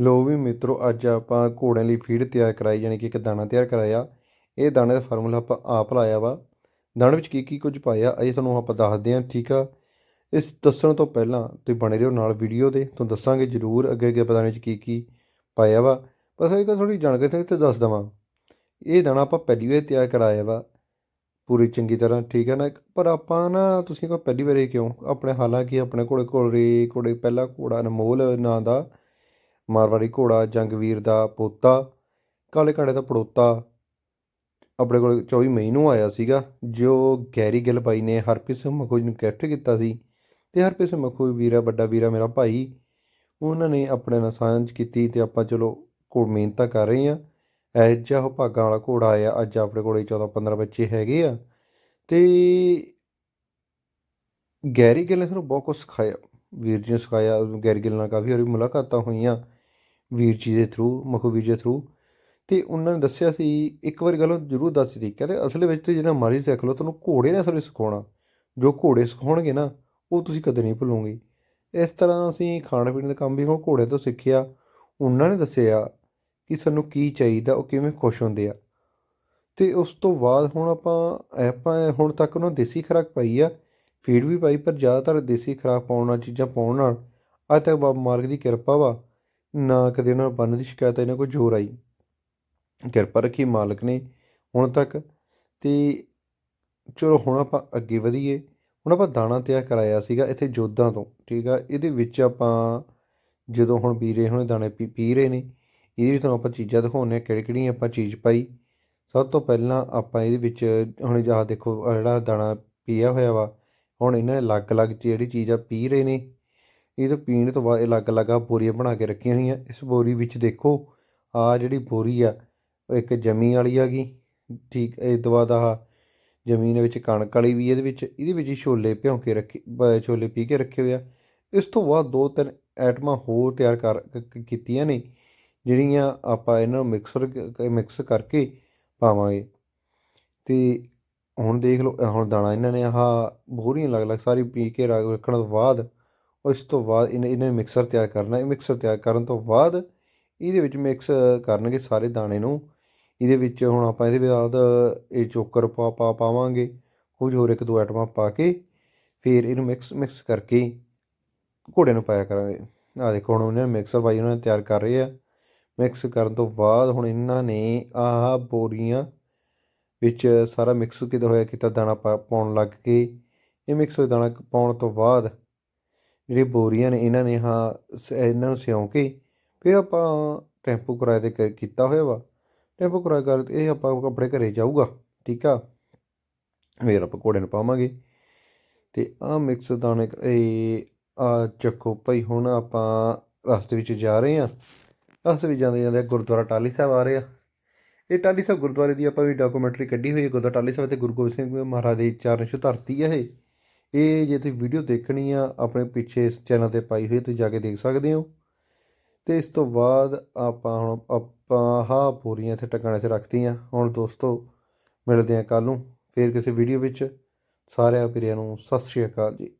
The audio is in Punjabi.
ਲੋ ਵੀ ਮਿੱਤਰੋ, ਅੱਜ ਆਪਾਂ ਘੋੜਿਆਂ ਲਈ ਫੀਡ ਤਿਆਰ ਕਰਾਈ, ਯਾਨੀ ਕਿ ਇੱਕ ਦਾਣਾ ਤਿਆਰ ਕਰਾਇਆ। ਇਹ ਦਾਣੇ ਦਾ ਫਾਰਮੂਲਾ ਆਪਾਂ ਆਪ ਲਾਇਆ ਵਾ। ਦਾਣੇ ਵਿੱਚ ਕੀ ਕੀ ਕੁਝ ਪਾਇਆ, ਇਹ ਤੁਹਾਨੂੰ ਆਪਾਂ ਦੱਸਦੇ ਹਾਂ, ਠੀਕ ਆ? ਇਸ ਦੱਸਣ ਤੋਂ ਪਹਿਲਾਂ ਤੁਸੀਂ ਬਣੇ ਰਹੋ ਨਾਲ ਵੀਡੀਓ ਦੇ, ਤੁਹਾਨੂੰ ਦੱਸਾਂਗੇ ਜ਼ਰੂਰ ਅੱਗੇ ਅੱਗੇ ਪਤਾ ਨਹੀਂ ਕੀ ਕੀ ਪਾਇਆ ਵਾ। ਬਸ ਇਹ ਤਾਂ ਥੋੜੀ ਜਾਣਕਾਰੀ ਤੇ ਤੇ ਦੱਸ ਦਵਾਂ। ਇਹ ਦਾਣਾ ਆਪਾਂ ਪਹਿਲੀ ਵਾਰ ਤਿਆਰ ਕਰਾਇਆ ਵਾ, ਪੂਰੀ ਚੰਗੀ ਤਰ੍ਹਾਂ, ਠੀਕ ਹੈ ਨਾ? ਪਰ ਆਪਾਂ ਨਾ, ਤੁਸੀਂ ਕਹੋ ਪਹਿਲੀ ਵਾਰੀ ਕਿਉਂ? ਆਪਣੇ ਹਾਲਾਂਕਿ ਆਪਣੇ ਕੋਲੇ ਘੋੜੇ ਘੋੜੇ ਪਹਿਲਾ ਘੋੜਾ ਅਨਮੋਲ ਨਾਂ ਦਾ। ਮਾਰਵਾੜੀ ਘੋੜਾ, ਜੰਗਵੀਰ ਦਾ ਪੋਤਾ, ਕਾਲੇ ਘਾੜੇ ਦਾ ਪੜੋਤਾ। ਆਪਣੇ ਕੋਲ 24 ਮਈ ਨੂੰ ਆਇਆ ਸੀਗਾ, ਜੋ ਗੈਰੀ ਗਿੱਲ ਬਾਈ ਨੇ ਹਰਪ੍ਰੀਤ ਸਿੰਘ ਮਖੂ ਜੀ ਨੂੰ ਗਿਫਟ ਕੀਤਾ ਸੀ। ਤੇ ਹਰਪ੍ਰੀਤ ਸਿੰਘ ਮਖੂ ਵੀਰਾ, ਵੱਡਾ ਵੀਰਾ ਮੇਰਾ ਭਾਈ, ਉਹਨਾਂ ਨੇ ਆਪਣੇ ਨਾਲ ਸਾਂਝ ਕੀਤੀ ਤੇ ਆਪਾਂ ਚਲੋ ਘੋੜ ਮਿਹਨਤਾਂ ਕਰ ਰਹੇ ਆ ਐ ਜਿਹਾ ਉਹ ਭਾਗਾਂ ਵਾਲਾ ਘੋੜਾ ਆਇਆ, ਅੱਜ ਆਪਣੇ ਕੋਲੇ 14 15 ਬੱਚੇ ਹੈਗੇ ਆ। ਤੇ ਗੈਰੀ ਗਿੱਲ ਨੇ ਸਾਨੂੰ ਬਹੁਤ ਕੁਝ ਸਿਖਾਇਆ, ਵੀਰ ਜੀ ਨੇ ਸਿਖਾਇਆ, ਗੈਰੀ ਗਿੱਲ ਨਾਲ ਕਾਫੀ ਵਾਰੀ ਮੁਲਾਕਾਤਾਂ ਹੋਈਆਂ। ਵੀਰ ਜੀ ਦੇ ਥਰੂ ਮਖੂ ਵੀਰ ਦੇ ਥਰੂ ਤੇ ਉਹਨਾਂ ਨੇ ਦੱਸਿਆ ਸੀ, ਇੱਕ ਵਾਰੀ ਗੱਲ ਜ਼ਰੂਰ ਦੱਸੀ ਸੀ ਕਹਿੰਦੇ ਅਸਲ ਵਿੱਚ ਤੇ ਜਿਹੜਾ ਮਰਜ਼ੀ ਸਿੱਖ ਲਓ, ਤੁਹਾਨੂੰ ਘੋੜੇ ਨੇ ਅਸਲ ਸਿਖਾਉਣਾ। ਜੋ ਘੋੜੇ ਸਿਖਾਉਣਗੇ ਨਾ, ਉਹ ਤੁਸੀਂ ਕਦੇ ਨਹੀਂ ਭੁੱਲੋਗੇ। ਇਸ ਤਰ੍ਹਾਂ ਅਸੀਂ ਖਾਣ ਪੀਣ ਦਾ ਕੰਮ ਵੀ ਹੁਣ ਘੋੜੇ ਤੋਂ ਸਿੱਖਿਆ। ਉਹਨਾਂ ਨੇ ਦੱਸਿਆ ਕਿ ਸਾਨੂੰ ਕੀ ਚਾਹੀਦਾ, ਉਹ ਕਿਵੇਂ ਖੁਸ਼ ਹੁੰਦੇ ਆ। ਤੇ ਉਸ ਤੋਂ ਬਾਅਦ ਹੁਣ ਆਪਾਂ ਆਪਾਂ ਹੁਣ ਤੱਕ ਉਹਨਾਂ ਦੇਸੀ ਖੁਰਾਕ ਪਾਈ ਆ। ਫੀਡ ਵੀ ਪਾਈ, ਪਰ ਜ਼ਿਆਦਾਤਰ ਦੇਸੀ ਖੁਰਾਕ ਪਾਉਣ ਨਾਲ ਚੀਜ਼ਾਂ ਪਾਉਣ ਨਾਲ ਅੱਜ ਤੱਕ ਬਾਬ ਮਾਰਗ ਦੀ ਕਿਰਪਾ ਵਾ। ਨਾ ਕਦੇ ਉਹਨਾਂ ਨੂੰ ਬੰਨ ਦੀ ਸ਼ਿਕਾਇਤ ਇਹਨਾਂ ਕੋਲ ਜ਼ੋਰ ਆਈ। ਕਿਰਪਾ ਰੱਖੀ ਮਾਲਕ ਨੇ ਹੁਣ ਤੱਕ। ਤੇ ਚਲੋ ਹੁਣ ਆਪਾਂ ਅੱਗੇ ਵਧੀਏ। ਹੁਣ ਆਪਾਂ ਦਾਣਾ ਤਿਆਰ ਕਰਾਇਆ ਸੀਗਾ ਇੱਥੇ ਜੋਧਾਂ ਤੋਂ, ਠੀਕ ਆ? ਇਹਦੇ ਵਿੱਚ ਆਪਾਂ ਜਦੋਂ ਹੁਣ ਵੀਰੇ ਹੁਣ ਦਾਣੇ ਪੀ ਪੀ ਰਹੇ ਨੇ, ਇਹਦੇ ਵਿੱਚ ਤੁਹਾਨੂੰ ਆਪਾਂ ਚੀਜ਼ਾਂ ਦਿਖਾਉਂਦੇ ਆ ਕਿਹੜੀ ਕਿਹੜੀ ਆਪਾਂ ਚੀਜ਼ ਪਾਈ। ਸਭ ਤੋਂ ਪਹਿਲਾਂ ਆਪਾਂ ਇਹਦੇ ਵਿੱਚ ਹੁਣ ਜਹਾ ਦੇਖੋ ਜਿਹੜਾ ਦਾਣਾ ਪੀਆ ਹੋਇਆ ਵਾ, ਹੁਣ ਇਹਨਾਂ ਨੇ ਅਲੱਗ-ਅਲੱਗ ਜਿਹੜੀ ਚੀਜ਼ ਆ ਪੀ ਰਹੇ ਨੇ। ਇਹ ਤੋਂ ਪੀਣ ਤੋਂ ਬਾਅਦ ਅਲੱਗ-ਅਲੱਗ ਆ ਬੋਰੀਆਂ ਬਣਾ ਕੇ ਰੱਖੀਆਂ ਹੋਈਆਂ। ਇਸ ਬੋਰੀ ਵਿੱਚ ਦੇਖੋ ਆ ਜਿਹੜੀ ਬੋਰੀ ਆ, ਉਹ ਇੱਕ ਜਮੀ ਵਾਲੀ ਆ ਗਈ। ਠੀਕ, ਇਹ ਤੋਂ ਬਾਅਦ ਆਹ ਜ਼ਮੀਨ ਵਿੱਚ ਕਣਕ ਵਾਲੀ ਵੀ ਇਹਦੇ ਵਿੱਚ ਇਹਦੇ ਵਿੱਚ ਹੀ ਛੋਲੇ ਭਿਉਂ ਕੇ ਰੱਖੇ ਛੋਲੇ ਪੀ ਕੇ ਰੱਖੇ ਹੋਏ ਆ। ਇਸ ਤੋਂ ਬਾਅਦ ਦੋ ਤਿੰਨ ਐਟਮਾਂ ਹੋਰ ਤਿਆਰ ਕਰ ਕੀਤੀਆਂ ਨੇ, ਜਿਹੜੀਆਂ ਆਪਾਂ ਇਹਨਾਂ ਨੂੰ ਮਿਕਸਰ ਮਿਕਸ ਕਰਕੇ ਪਾਵਾਂਗੇ। ਤੇ ਹੁਣ ਦੇਖ ਲਓ ਹੁਣ ਦਾਣਾ ਇਹਨਾਂ ਨੇ ਆਹ ਬੋਰੀਆਂ ਅਲੱਗ ਅਲੱਗ ਸਾਰੀ ਪੀ ਕੇ ਰੱਖਣ ਤੋਂ ਬਾਅਦ ਉਸ ਤੋਂ ਬਾਅਦ ਇਹਨੇ ਇਹਨੇ ਮਿਕਸਰ ਤਿਆਰ ਕਰਨਾ। ਇਹ ਮਿਕਸਰ ਤਿਆਰ ਕਰਨ ਤੋਂ ਬਾਅਦ ਇਹਦੇ ਵਿੱਚ ਮਿਕਸ ਕਰਨਗੇ ਸਾਰੇ ਦਾਣੇ ਨੂੰ। ਇਹਦੇ ਵਿੱਚ ਹੁਣ ਆਪਾਂ ਇਹਦੇ ਬਾਅਦ ਇਹ ਚੋਕਰ ਪਾ ਪਾ, ਪਾਵਾਂਗੇ। ਕੁਝ ਹੋਰ ਇੱਕ ਦੋ ਆਈਟਮਾਂ ਪਾ ਕੇ ਫਿਰ ਇਹਨੂੰ ਮਿਕਸ ਮਿਕਸ ਕਰਕੇ ਘੋੜੇ ਨੂੰ ਪਾਇਆ ਕਰਾਂਗੇ। ਆ ਦੇਖੋ, ਹੁਣ ਉਹਨਾਂ ਨੇ ਮਿਕਸਰ ਬਾਈ ਉਹਨਾਂ ਨੇ ਤਿਆਰ ਕਰ ਰਹੇ ਆ। ਮਿਕਸ ਕਰਨ ਤੋਂ ਬਾਅਦ ਹੁਣ ਇਹਨਾਂ ਨੇ ਆਹ ਬੋਰੀਆਂ ਵਿੱਚ ਸਾਰਾ ਮਿਕਸ ਕੀਤਾ ਹੋਇਆ, ਕੀਤਾ ਦਾਣਾ ਪਾ, ਪਾਉਣ ਲੱਗ ਕੇ ਇਹ ਮਿਕਸ ਹੋਇਆ ਦਾਣਾ ਪਾਉਣ ਤੋਂ ਬਾਅਦ ਜਿਹੜੀ ਬੋਰੀਆਂ ਨੇ, ਇਹਨਾਂ ਨੇ ਹਾਂ, ਸ- ਇਹਨਾਂ ਨੂੰ ਸਿਉਂ ਕੇ ਫਿਰ ਆਪਾਂ ਟੈਂਪੂ ਕਿਰਾਏ ਤੇ ਕ- ਕੀਤਾ ਹੋਇਆ ਵਾ। ਟੈਂਪੂ ਕਿਰਾਏ ਕਰ ਇਹ ਆਪਾਂ ਆਪਣੇ ਘਰੇ ਜਾਊਗਾ, ਠੀਕ ਆ? ਫਿਰ ਆਪਾਂ ਘੋੜੇ ਨੂੰ ਪਾਵਾਂਗੇ। ਤੇ ਆਹ ਮਿਕਸ ਦਾਣੇ, ਇਹ ਆ ਚੱਕੋ ਭਾਈ, ਹੁਣ ਆਪਾਂ ਰਸਤੇ ਵਿੱਚ ਜਾ ਰਹੇ ਹਾਂ। ਰਸਤੇ ਵਿੱਚ ਜਾਂਦੇ ਜਾਂਦੇ ਗੁਰਦੁਆਰਾ ਟਾਲੀ ਸਾਹਿਬ ਆ ਰਹੇ ਆ। ਇਹ ਟਾਲੀ ਸਾਹਿਬ ਗੁਰਦੁਆਰੇ ਦੀ ਆਪਾਂ ਵੀ ਡਾਕੂਮੈਂਟਰੀ ਕੱਢੀ ਹੋਈ ਹੈ, ਗੁਰਦੁਆਰਾ ਟਾਲੀ ਸਾਹਿਬ ਤੇ ਗੁਰੂ ਗੋਬਿੰਦ ਸਿੰਘ ਮਹਾਰਾਜ ਦੀ ਚਰਨ ਛੋਹ ਧਰਤੀ ਹੈ ਇਹ। ਇਹ ਜੇ ਤੁਸੀਂ ਵੀਡੀਓ ਦੇਖਣੀ ਆ, ਆਪਣੇ ਪਿੱਛੇ ਇਸ ਚੈਨਲ ਤੇ ਪਾਈ ਹੋਈ ਤੁਸੀਂ ਜਾ ਕੇ ਦੇਖ ਸਕਦੇ ਹੋ। ਤੇ ਇਸ ਤੋਂ ਬਾਅਦ ਆਪਾਂ ਹੁਣ, ਆਪਾਂ ਆਹ ਪੂਰੀਆਂ ਇੱਥੇ ਟਿਕਾਣੇ 'ਤੇ ਰੱਖਤੀਆਂ। ਹੁਣ ਦੋਸਤੋ, ਮਿਲਦੇ ਆ ਕੱਲ ਨੂੰ, ਫੇਰ ਕਿਸੇ ਵੀਡੀਓ ਵਿੱਚ। ਸਾਰਿਆਂ ਵੀਰਿਆਂ ਨੂੰ ਸਤਿ ਸ਼੍ਰੀ ਅਕਾਲ ਜੀ।